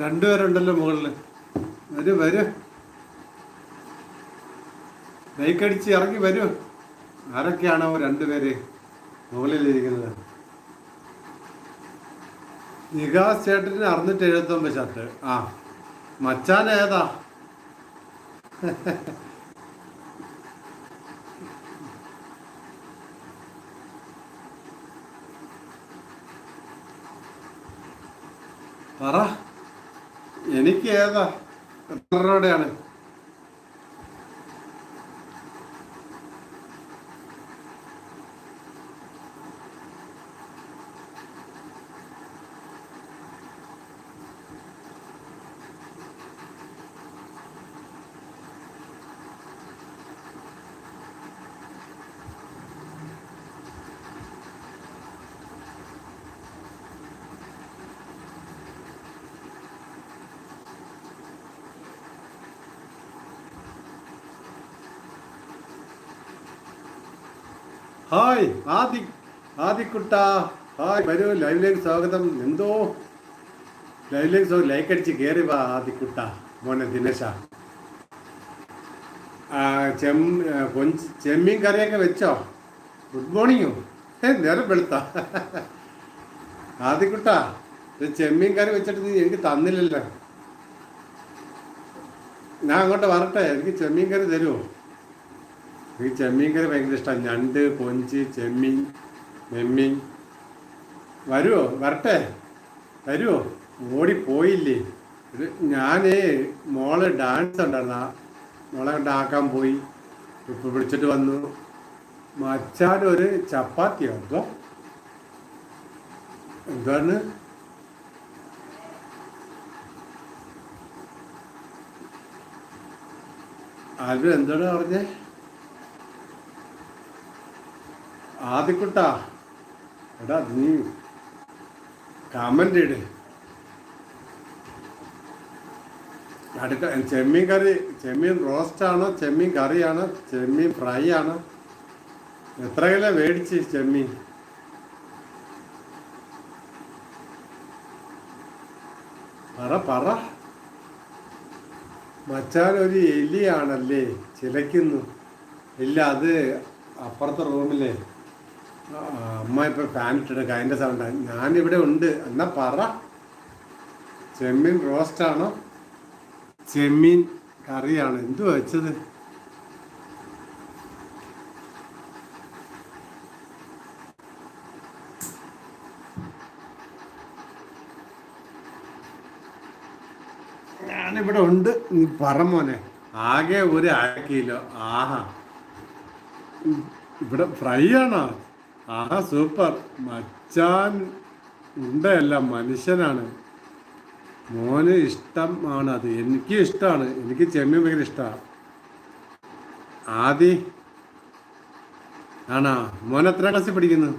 രണ്ടുപേരുണ്ടല്ലോ മുകളിൽ. വരൂ വരൂ. ബൈക്ക് അടിച്ച് ഇറങ്ങി വരൂ. ആരൊക്കെയാണോ രണ്ടുപേര് മുകളിലിരിക്കുന്നത്? നികാസ് ചേട്ടന് അറുന്നൂറ്റി എഴുപത്തൊമ്പത് ഷർട്ട് ആ മച്ചാൻ ഏതാ? പറ. എനിക്ക് ഏതാ എത്ര ഹായ് ആദി ആദിക്കുട്ട. ഹായ് വരൂ ലൈവിലേക്ക് സ്വാഗതം. എന്തോ? ലൈവിലേക്ക് സ്വാഗതം ലൈക്ക് അടിച്ച് കയറി വാ ആദിക്കുട്ട മോനെ ദിനേശ. ചെം ചെമ്മീൻ കറിയൊക്കെ വെച്ചോ? ഗുഡ് മോർണിംഗോ ഏ നേരം വെളുത്ത. ആദിക്കുട്ട ചെമ്മീൻ കറി വെച്ചിട്ട് നീ എനിക്ക് തന്നില്ലല്ലോ. ഞാൻ അങ്ങോട്ട് വരട്ടെ എനിക്ക് ചെമ്മീൻ കറി തരുമോ എനിക്ക് ചെമ്മീൻ കറി ഭയങ്കര ഇഷ്ടമാണ് ഞണ്ട് കൊഞ്ച് ചെമ്മീൻ നെമ്മീൻ വരുമോ വരട്ടെ. വരുമോ ഓടിപ്പോയില്ലേ ഇത് ഞാൻ മോൾ ഡാൻസ് ഉണ്ടായിരുന്നു മോളെ ഉണ്ടാക്കാൻ പോയി. ഇപ്പം വിളിച്ചിട്ട് വന്നു. മച്ചാൻ ഒരു ചപ്പാത്തിയോ എന്തോ എന്താണ് ആൽബിൻ എന്താണ് പറഞ്ഞേ? ആദിക്കുട്ടാ. എടാ നീ കമന്റ് ഇട്. അടുക്ക ചെമ്മീൻ കറി ചെമ്മീൻ റോസ്റ്റ് ആണോ ചെമ്മീൻ കറിയാണോ ചെമ്മീൻ ഫ്രൈ ആണോ? എത്ര കിലോ മേടിച്ച് ചെമ്മീൻ? പറ പറ. മച്ചാൻ ഒരു എലിയാണല്ലേ ചിലയ്ക്കുന്നു. ഇല്ല അത് അപ്പുറത്തെ റൂമിലെ അമ്മ ഇപ്പൊ ഫാൻ ഇട്ടെടുക്ക അതിന്റെ സൗണ്ട് ഞാനിവിടെ ഉണ്ട്. എന്നാ പറ. ചെമ്മീൻ റോസ്റ്റ് ആണോ? ചെമ്മീൻ കറിയാണ്? എന്തു വെച്ചത്? ഞാനിവിടെ ഉണ്ട്. നീ പറ മോനെ. ആകെ ഒരു അര കിലോ. ആഹാ. ഇവിടെ ഫ്രൈ ആണോ? ആഹാ സൂപ്പർ. മച്ചാൻ ഉണ്ടല്ല മനുഷ്യനാണ്. മോന് ഇഷ്ടമാണ് അത്. എനിക്ക് ഇഷ്ടമാണ് എനിക്ക് ചെമ്മീൻ ഭയങ്കര ഇഷ്ടമാണ് ആദി. ആണോ. മോൻ എത്ര ക്ലാസ്സിൽ പഠിക്കുന്നു?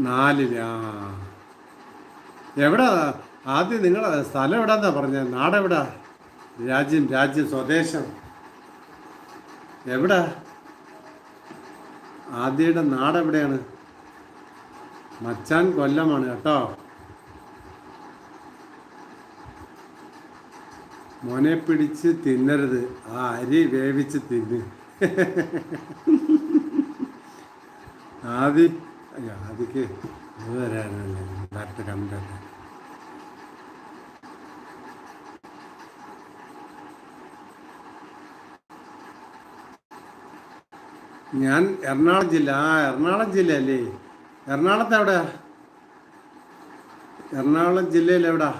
നാലിൽ. ആ. എവിടാ? ആദ്യം നിങ്ങൾ സ്ഥലം എവിടാന്നാ പറഞ്ഞത് നാടെവിടാ? രാജ്യം രാജ്യം സ്വദേശം. എവിടാ? ആദ്യയുടെ നാടെവിടെയാണ് മച്ചാൻ കൊല്ലമാണ് കേട്ടോ. മോനെ പിടിച്ച് തിന്നരുത്. ആ അരി വേവിച്ച് തിന്ന്. ആദ്യ ആദ്യക്ക് ഇത് വരാനല്ലേ? കണ്ടത് ഞാൻ എറണാകുളം ജില്ല. ആ എറണാകുളം ജില്ല അല്ലേ എറണാകുളത്ത് എവിടെയാ എറണാകുളം ജില്ലയിൽ എവിടാ